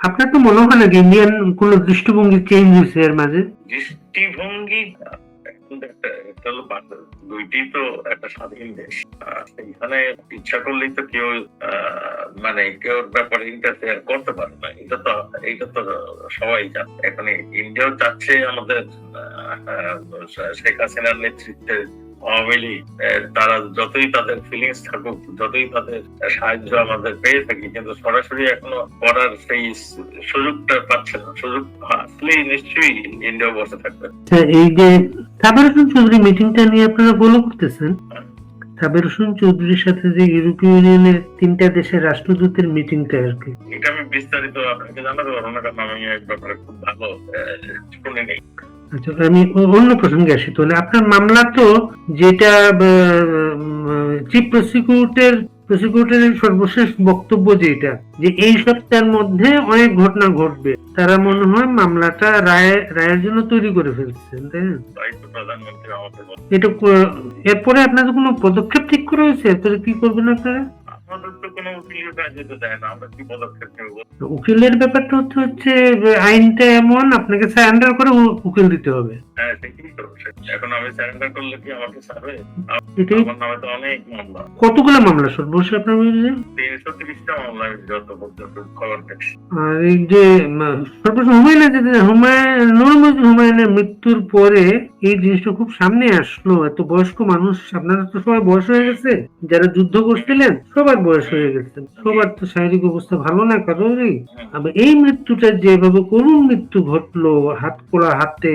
আপনার তো মনে হয় না ইন্ডিয়ান কোন দৃষ্টিভঙ্গি চেঞ্জ হয়েছে এর মাঝে? দৃষ্টিভঙ্গি এখন দুইটি তো একটা স্বাধীন দেশ। আহ, এইখানে ইচ্ছা করলেই তো কেউ মানে কেউ ব্যাপারে ইন্টারফেয়ার করতে পারে না। এটা তো এটা তো সবাই জানে। এখন ইন্ডিয়াও চাচ্ছে আমাদের শেখ হাসিনার নেতৃত্বে আওয়ামী লীগ তারা যতই তাদের ফিলিংস থাকুক যতই তাদের সাহায্য আমাদের পেয়ে থাকি কিন্তু সরাসরি এখনও করার সেই সুযোগটা পাচ্ছে না। সুযোগ আসলেই নিশ্চয়ই ইন্ডিয়া বসে থাকবে। আচ্ছা, এই যে সাবের হোসেন চৌধুরী মিটিংটা নিয়ে আপনারা বলো করতেছেন। সাবের হোসেন চৌধুরীর সাথে যে ইউরোপীয় ইউনিয়নের তিনটা দেশের রাষ্ট্রদূতের মিটিংটা আর কি। এটা আমি বিস্তারিত আপনাকে জানাতে পারব না কারণ আমি এই ব্যাপারে খুব ভালো শুনে নেই আচ্ছা আমি অন্য প্রসঙ্গে আসি তাহলে। আপনার মামলা তো যেটা চিফ প্রসিকিউটর প্রসিকিউটরের সর্বশেষ বক্তব্য যেটা যে এই সপ্তাহের মধ্যে অনেক ঘটনা ঘটবে। তারা মনে হয় মামলাটা রায় রায়ের জন্য তৈরি করে ফেলছেন তাই না? এটা এরপরে আপনাদের কোনো পদক্ষেপ ঠিক করা হয়েছে? এরপরে কি করবেন আপনারা? উকিলের ব্যাপারটা হচ্ছে হচ্ছে আইনটা এমন আপনাকে সারেন্ডার করে উকিল দিতে হবে। হ্যাঁ এখন আমি সারেন্ডার করলে কি আমাকে ছাড়বে? আমার নামে তো অনেক মামলা। কতগুলো মামলা সর্বশেষ আপনার বিরুদ্ধে? তিনশো তিরিশটা মামলা আমি যত খবর পেয়েছি আর এই যে সর্বশেষ হুমায়ুন হুমায়ুন নুর হুমায়ুনের মৃত্যুর পরে এই জিনিসটা খুব সামনে আসলো। এত বয়স্ক মানুষ আপনারা তো সবাই বয়স হয়ে গেছে। যারা যুদ্ধ করছিলেন সবার বয়স হয়ে গেছে। সবার তো শারীরিক অবস্থা ভালো না কারোরই। আবার এই মৃত্যুটা যেভাবে করুণ মৃত্যু ঘটলো হাত পোড়া হাতে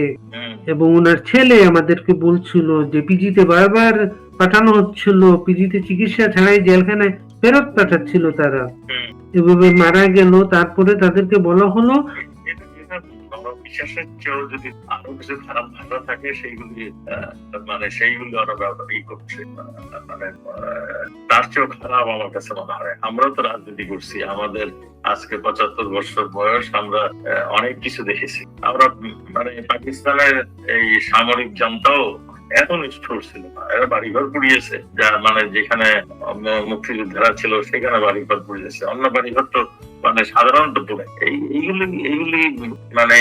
এবং ওনার ছেলে আমাদেরকে বলছিল যে পিজিতে বারবার পাঠানো হচ্ছিল পিজিতে চিকিৎসা ছাড়াই জেলখানায় ফেরত পাঠাচ্ছিল তারা। এভাবে মারা গেল তারপরে তাদেরকে বলা হলো যেটা বিশ্বাসের চেয়েও যদি আরও কিছু খারাপ ভাষা থাকে, সেইগুলি মানে সেইগুলি ব্যবহার করছে। মানে তার চেয়েও খারাপ আমার কাছে মনে হয়। তো রাজনীতি করছি। আমাদের আজকে পঁচাত্তর বছর বয়স, আমরা অনেক কিছু দেখেছি। আমরা মানে পাকিস্তানের এই সামরিক জনতাও এত নিষ্ঠুর ছিল না। এরা বাড়িঘর পুড়িয়েছে। যা মানে যেখানে মুক্তিযোদ্ধারা ছিল, সেখানে বাড়িঘর পুড়িয়েছে। অন্য বাড়িঘর তো মানে সাধারণত পড়ে এইগুলি এইগুলি মানে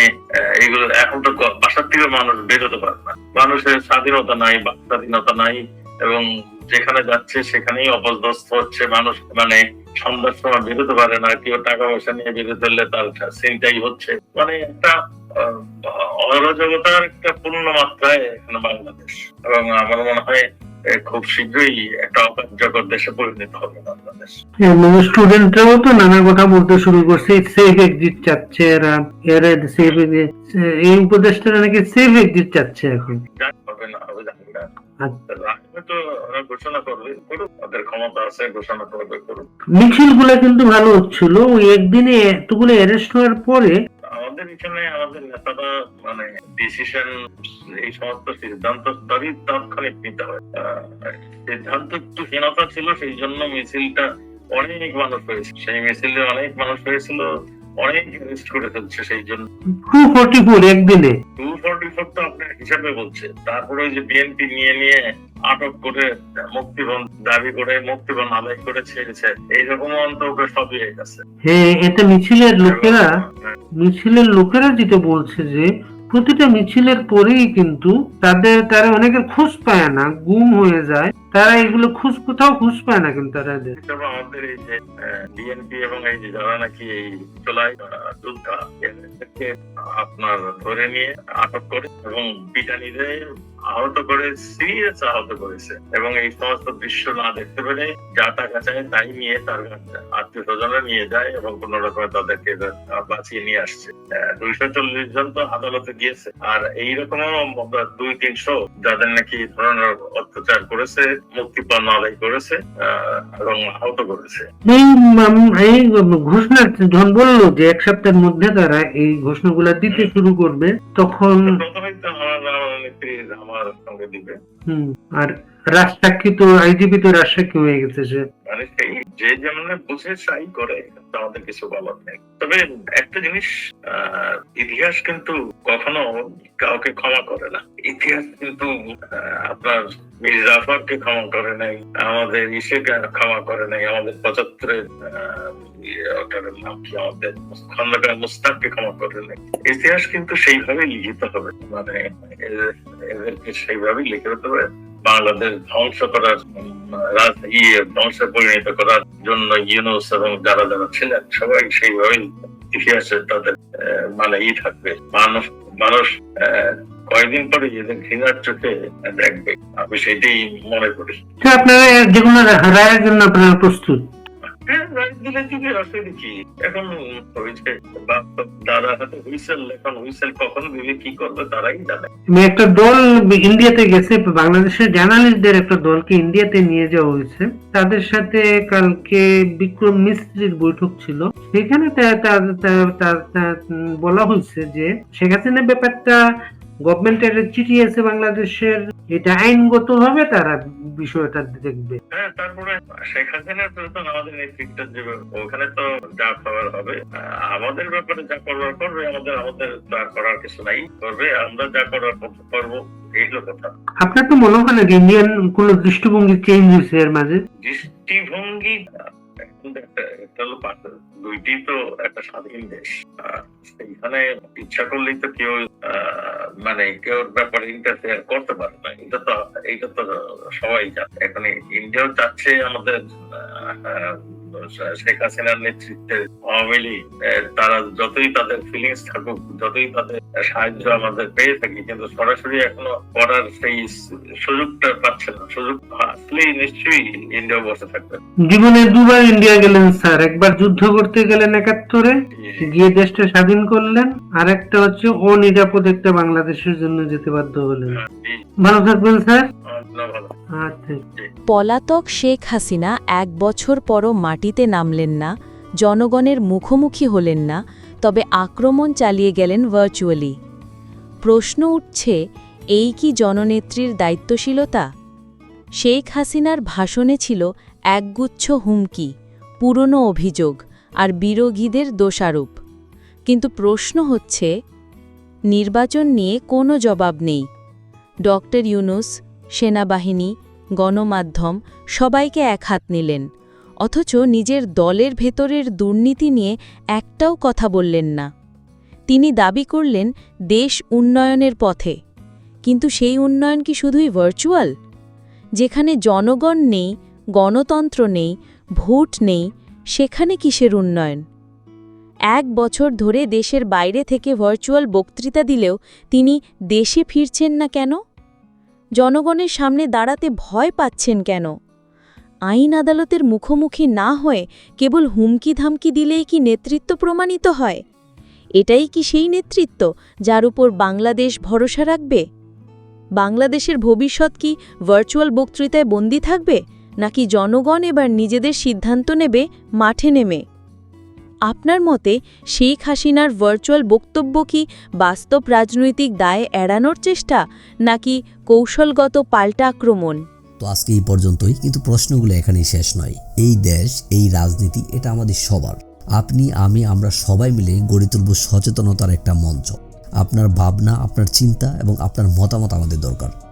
এইগুলো এখন তো বাসার থেকে মানুষ বেরোতে পারে না। মানুষের স্বাধীনতা নাই স্বাধীনতা নাই, এবং যেখানে যাচ্ছে সেখানেই অপদস্থ হচ্ছে মানুষ। মানে সন্ধ্যার সময় বেরোতে পারে না, কেউ টাকা পয়সা নিয়ে বেরোতে হলে তার চিন্তাই হচ্ছে। মানে একটা অরাজকতার একটা পূর্ণ মাত্রায় এখানে বাংলাদেশ। এবং আমার মনে হয় খুব শীঘ্রই একটা অকার্যকর দেশে পরিণত হবে বাংলাদেশ। স্টুডেন্টরাও তো নানা কথা বলতে শুরু করছে। সেফ এক্সিট চাচ্ছে এরা। এরা সেফ এই উপদেশটা নাকি সেফ এক্সিট চাচ্ছে এখন। হবে না হবে না। আচ্ছা। তো ওরা ঘোষণা করবে ক্ষমতা আছে ঘোষণা করবে মিছিলগুলা কিন্তু ভালো হচ্ছিল। ওই একদিনে এতগুলো অ্যারেস্ট হওয়ার পরে আমাদের নেতারা মানে ডিসিশন এই সমস্ত সিদ্ধান্ত তারই তাৎক্ষণিক নিতে হয়। সিদ্ধান্ত একটু হীনতা ছিল সেই জন্য মিছিলটা অনেক মানুষ হয়েছে সেই মিছিলে অনেক মানুষ হয়েছিল অনেক অ্যারেস্ট করে ফেলছে সেই জন্য। টু ফোর্টি ফোর একদিনে। টু ফোর্টি ফোর তো আপনার হিসাবে বলছে। তারপরে ওই যে বিএনপি নিয়ে নিয়ে আটক করে মুক্তিপণ দাবি করে মুক্তিপণ আদায় করে ছেড়েছে। এইরকম অন্তত সবই হয়ে গেছে। হ্যাঁ এটা মিছিলের লোকেরা মিছিলের লোকেরা যেটা বলছে যে, প্রতিটা মিছিলের পরেই কিন্তু তাদের, তারা অনেকে খোঁজ পায় না, গুম হয়ে যায় তারা এগুলো খোঁজ, কোথাও খোঁজ পায় না কিন্তু তারা। আমাদের এই যে বিএনপি এবং এই যে যারা নাকি এই চোলাই আপনার ধরে নিয়ে আটক করে এবং পিটানি আহত করে সিরিয়াস আহত করেছে। এবং এই সমস্ত দৃশ্য না দেখতে পেরে যা টাকা চায় তাই নিয়ে তার আত্মীয় স্বজনরা নিয়ে যায় এবং কোন রকমে তাদেরকে বাঁচিয়ে নিয়ে আসছে। দুইশো চল্লিশ জন তো আদালতে গিয়েছে। আর এইরকমও দুই তিনশো যাদের নাকি ধরনের অত্যাচার করেছে মুক্তিপণ আদায় করেছে এবং আহত করেছে। এই এই ঘোষণা যখন বলল যে এক সপ্তাহের মধ্যে তারা এই ঘোষণাগুলা দিতে শুরু করবে তখন তো আমার সঙ্গে দিবে। আর রাজসাক্ষী তো আইজিপি তো রাজসাক্ষী হয়ে গেছে সে। মানে সেই যে যেমন বুঝে সাই করে আমাদের কিছু বলার নেই। তবে একটা জিনিস আহ, ইতিহাস কিন্তু কখনো কাউকে ক্ষমা করে না। ইতিহাস কিন্তু আপনার মীর ক্ষমা করে নাই আমাদের ইসেকে ক্ষমা করে নাই আমাদের পঁচাত্তরের ইয়ে, ইতিহাস কিন্তু সেইভাবে লিখিত হবে মানে এদের- এদেরকে সেইভাবেই লিখিত হবে বাংলাদেশ ধ্বংস করার ইয়ে ধ্বংসে পরিণত করার জন্য ইউনুস এবং যারা যারা ছিলেন সবাই সেইভাবেই ইতিহাসে তাদের মানে ই থাকবে মানুষ মানুষ কয়েকদিন পরে ঘৃণার চোখে দেখবে আমি সেটাই মনে করি। আপনারা যে কোনো রায়ের জন্য আপনারা প্রস্তুত? হ্যাঁ রাইট দিলে দিলে অসুবিধা কি এখন দাদা হাতে হুইসেল এখন হুইসেল কখন দিলে কি করবে তারাই জানে। একটা দল ইন্ডিয়াতে গেছে বাংলাদেশের জার্নালিস্টদের একটা দলকে ইন্ডিয়াতে নিয়ে যাওয়া হয়েছে। তাদের সাথে কালকে বিক্রম মিস্ত্রির বৈঠক ছিল। সেখানে বলা হয়েছে যে শেখ হাসিনার ব্যাপারটা গভর্নমেন্টের চিঠি আছে বাংলাদেশের এটা আইনগত ভাবে তারা বিষয়টা দেখবে। হ্যাঁ তারপরে শেখ হাসিনার প্রয়োজন আমাদের ওখানে তো যা হবে। আমাদের ব্যাপারে যা করবার করবে আমাদের আমাদের তো আর করার কিছু নাই। করবে আমরা যা করার করব এই হলো কথা। আপনার তো মনে হয় না ইন্ডিয়ান কোন দৃষ্টিভঙ্গি চেঞ্জ হয়েছে এর মাঝে? দৃষ্টিভঙ্গি একটা হলো দুইটি তো একটা স্বাধীন দেশ। সেইখানে ইচ্ছা করলেই তো কেউ মানে কেউ ব্যাপারে ইন্টারফেয়ার করতে পারে না। এটা তো এটা তো সবাই জানে। এখানে ইন্ডিয়াও চাচ্ছে আমাদের শেখ হাসিনার নেতৃত্বে আওয়ামী লীগ তারা যতই তাদের ফিলিংস থাকুক যতই তাদের সাহায্য আমাদের পেয়ে থাকি কিন্তু সরাসরি এখনও করার সেই সুযোগটা পাচ্ছে না। সুযোগ আসলেই নিশ্চয়ই ইন্ডিয়া বসে থাকবে। জীবনে দুবার ইন্ডিয়া গেলেন স্যার। একবার যুদ্ধ করতে গেলেন একাত্তরে। গিয়ে দেশটা স্বাধীন করলেন আর একটা হচ্ছে অনিরাপদ একটা বাংলাদেশের জন্য যেতে বাধ্য হলেন। ভালো থাকবেন, স্যার। আচ্ছা। পলাতক শেখ হাসিনা এক বছর পরও মাটিতে নামলেন না, জনগণের মুখোমুখি হলেন না, তবে আক্রমণ চালিয়ে গেলেন ভার্চুয়ালি প্রশ্ন উঠছে, এই কি জননেত্রীর দায়িত্বশীলতা? শেখ হাসিনার ভাষণে ছিল একগুচ্ছ হুমকি, পুরনো অভিযোগ আর বিরোধীদের দোষারোপ। কিন্তু প্রশ্ন হচ্ছে, নির্বাচন নিয়ে কোনো জবাব নেই। ডক্টর ইউনুস, সেনাবাহিনী, গণমাধ্যম সবাইকে এক হাত নিলেন, অথচ নিজের দলের ভেতরের দুর্নীতি নিয়ে একটাও কথা বললেন না। তিনি দাবি করলেন, দেশ উন্নয়নের পথে। কিন্তু সেই উন্নয়ন কি শুধুই ভার্চুয়াল যেখানে জনগণ নেই, গণতন্ত্র নেই, ভোট নেই সেখানে কিসের উন্নয়ন? এক বছর ধরে দেশের বাইরে থেকে ভার্চুয়াল বক্তৃতা দিলেও তিনি দেশে ফিরছেন না কেন? জনগণের সামনে দাঁড়াতে ভয় পাচ্ছেন কেন? আইন আদালতের মুখোমুখি না হয়ে কেবল হুমকি ধামকি দিলেই কি নেতৃত্ব প্রমাণিত হয়? এটাই কি সেই নেতৃত্ব যার উপর বাংলাদেশ ভরসা রাখবে? বাংলাদেশের ভবিষ্যৎ কি ভার্চুয়াল বক্তৃতায় বন্দী থাকবে? নাকি জনগণ এবার নিজেদের সিদ্ধান্ত নেবে, মাঠে নেমে? আপনার মতে শেখ হাসিনার ভার্চুয়াল বক্তব্য কি বাস্তব রাজনৈতিক দায় এড়ানোর চেষ্টা, নাকি কৌশলগত পাল্টা আক্রমণ? তো আজকে এই পর্যন্তই, কিন্তু প্রশ্নগুলো এখানেই শেষ নয়। এই দেশ, এই রাজনীতি, এটা আমাদের সবার। আপনি, আমি, আমরা সবাই মিলে গড়ে তুলব সচেতনতার একটা মঞ্চ। আপনার ভাবনা, আপনার চিন্তা এবং আপনার মতামত আমাদের দরকার।